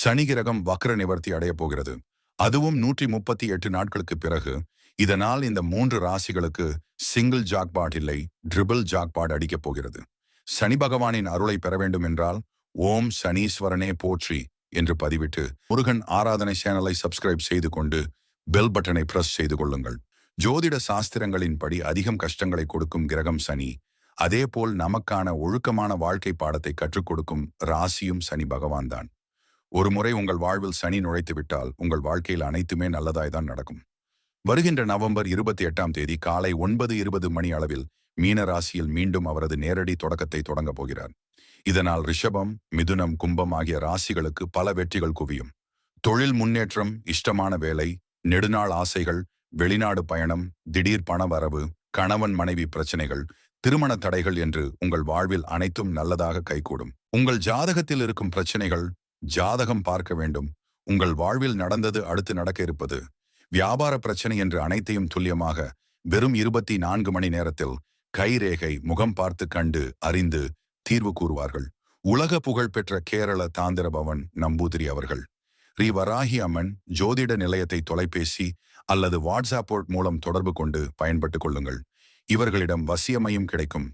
சனி கிரகம் வக்ர நிவர்த்தி அடையப் போகிறது. அதுவும் நூற்றி முப்பத்தி எட்டு நாட்களுக்கு பிறகு. இதனால் இந்த மூன்று ராசிகளுக்கு சிங்கிள் ஜாக்பாட் இல்லை ட்ரிபிள் ஜாக்பாட் அடிக்கப் போகிறது. சனி பகவானின் அருளை பெற வேண்டும் என்றால் ஓம் சனீஸ்வரனே போற்றி என்று பதிவிட்டு முருகன் ஆராதனை சேனலை சப்ஸ்கிரைப் செய்து கொண்டு பெல் பட்டனை பிரஸ் செய்து கொள்ளுங்கள். ஜோதிட சாஸ்திரங்களின்படி அதிகம் கஷ்டங்களை கொடுக்கும் கிரகம் சனி. அதேபோல் நமக்கான ஒழுக்கமான வாழ்க்கை பாடத்தை கற்றுக் கொடுக்கும் ராசியும் சனி பகவான்தான். ஒரு முறை உங்கள் வாழ்வில் சனி நுழைத்துவிட்டால் உங்கள் வாழ்க்கையில் அனைத்துமே நல்லதாய்தான் நடக்கும். வருகின்ற நவம்பர் இருபத்தி எட்டாம் தேதி காலை ஒன்பது இருபது மணி அளவில் மீன ராசியில் மீண்டும் அவரது நேரடி தொடக்கத்தை தொடங்கப் போகிறார். இதனால் ரிஷபம் மிதுனம் கும்பம் ஆகிய ராசிகளுக்கு பல வெற்றிகள் குவியும். தொழில் முன்னேற்றம் இஷ்டமான வேலை நெடுநாள் ஆசைகள் வெளிநாடு பயணம் திடீர் பண வரவு கணவன் மனைவி பிரச்சனைகள் திருமண தடைகள் என்று உங்கள் வாழ்வில் அனைத்தும் நல்லதாக கைகூடும். உங்கள் ஜாதகத்தில் இருக்கும் பிரச்சனைகள் ஜாதகம் பார்க்க வேண்டும். உங்கள் வாழ்வில் நடந்தது அடுத்து நடக்க இருப்பது. வியாபார பிரச்சனை என்று அனைத்தையும் துல்லியமாக வெறும் இருபத்தி நான்கு மணி நேரத்தில் கைரேகை முகம் பார்த்து கண்டு அறிந்து தீர்வு கூறுவார்கள். உலக புகழ் பெற்ற கேரள தாந்திர பவன் நம்பூதிரி அவர்கள். ரி வராகி அம்மன் ஜோதிட நிலையத்தை தொலைபேசி அல்லது வாட்ஸ்அப் மூலம் தொடர்பு கொண்டு பயன்பட்டுக் கொள்ளுங்கள். இவர்களிடம் வசியமையும் கிடைக்கும்.